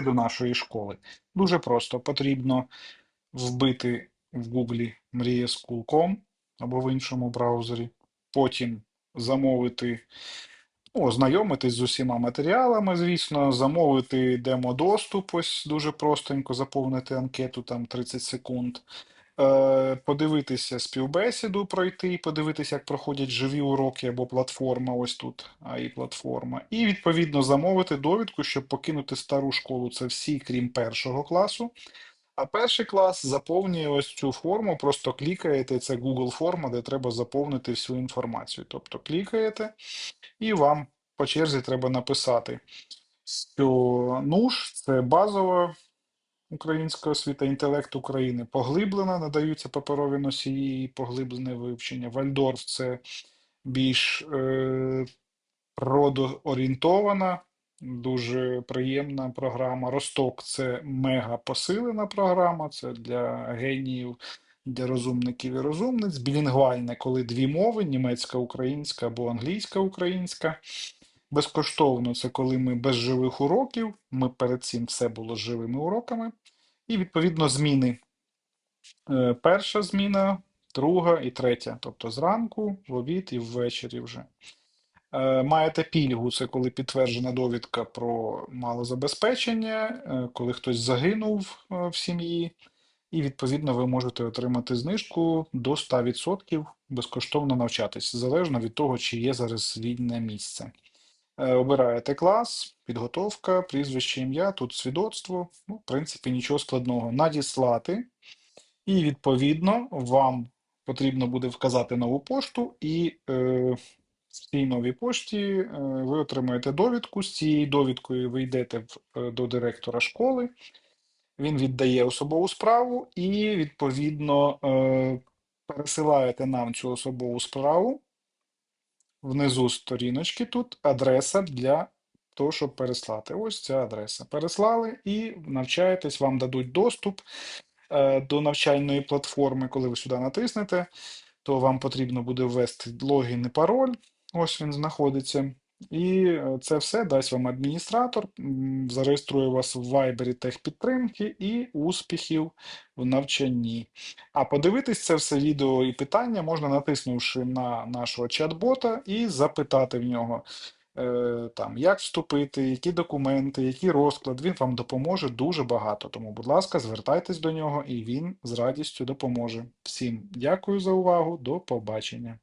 До нашої школи. Дуже просто потрібно вбити в Гуглі мрія.school.com або в іншому браузері, потім замовити, ну, ознайомитись з усіма матеріалами, звісно, замовити демо-доступ, ось дуже простенько заповнити анкету, там 30 секунд. Е, Подивитися співбесіду пройти, подивитися, як проходять живі уроки або платформа, ось тут АІ платформа, і відповідно замовити довідку, щоб покинути стару школу. Це всі, крім першого класу. А перший клас заповнює ось цю форму, просто клікаєте, це Google форма, де треба заповнити всю інформацію. Тобто клікаєте, і вам по черзі треба написати, що НУШ це базова українська освіта, інтелект України поглиблена, надаються паперові носії, і поглиблене вивчення. Вальдорф це більш е, родоорієнтована, дуже приємна програма. Росток це мега посилена програма, це для геніїв, для розумників і розумниць. Білінгвальне, коли дві мови: німецька, українська або англійська українська. Безкоштовно це коли ми без живих уроків. Ми перед цим все було живими уроками. І відповідно зміни. Е, Перша зміна, друга і третя. Тобто зранку, в обід і ввечері вже. Е, Маєте пільгу, це коли підтверджена довідка про малозабезпечення, е, коли хтось загинув в сім'ї, і відповідно ви можете отримати знижку до 100% безкоштовно навчатись, залежно від того, чи є зараз вільне місце. Е, Обираєте клас, підготовка, прізвище, ім'я, тут свідоцтво. Ну, в принципі, нічого складного. Надіслати, і відповідно вам потрібно буде вказати нову пошту, і е, в цій новій пошті е, ви отримаєте довідку. З цією довідкою ви йдете в, е, до директора школи, він віддає особову справу, і відповідно е, пересилаєте нам цю особову справу. Внизу сторіночки тут адреса для того, щоб переслати. Ось ця адреса. Переслали і навчаєтесь, вам дадуть доступ е, до навчальної платформи. Коли ви сюди натиснете, то вам потрібно буде ввести логін і пароль. Ось він знаходиться. І е, це все дасть вам адміністратор, зареєструє вас в Viber техпідтримки і успіхів в навчанні. А подивитись це все відео і питання можна натиснувши на нашого чат-бота і запитати в нього, е, там, як вступити, які документи, який розклад. Він вам допоможе дуже багато. Тому, будь ласка, звертайтесь до нього, і він з радістю допоможе. Всім дякую за увагу, до побачення.